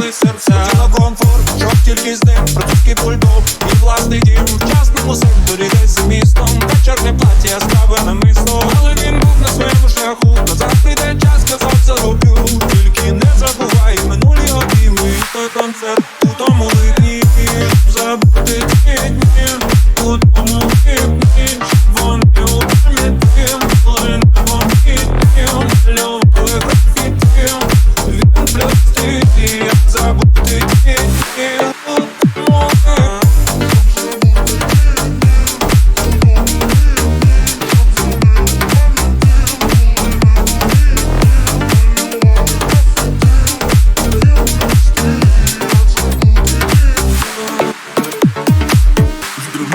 зігріли серця. На комфорт, щоб тільки з ним Протіки пульдов і власний дім В частному секторі десь з містом. Вечерне плаття справи на мисто Але він був на своєму шляху. Назад прийде час, казав, зароблю. Тільки не забувай минулі обійми той концерт.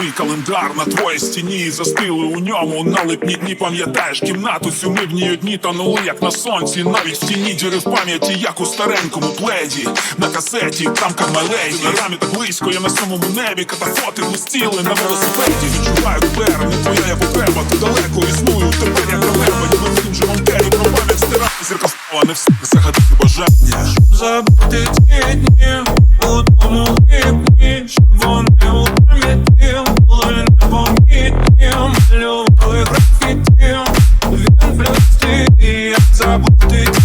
Свій календар на твоїй стіні застили у ньому Налипні дні пам'ятаєш кімнату, цю ми в ній одні тонули, як на сонці. Навіть в тіні діри в пам'яті, як у старенькому пледі, на касеті, там камеледі на рамі так близько, я на самому небі, катафоти блистіли на велосипеді. Відчуваю тепер, не твоя я потреба, ти далеко існую, тепер я треба, ніби тим тім же монтері, про пам'ять стирати зірка слова, не всіх загадати бажання. Забудить работы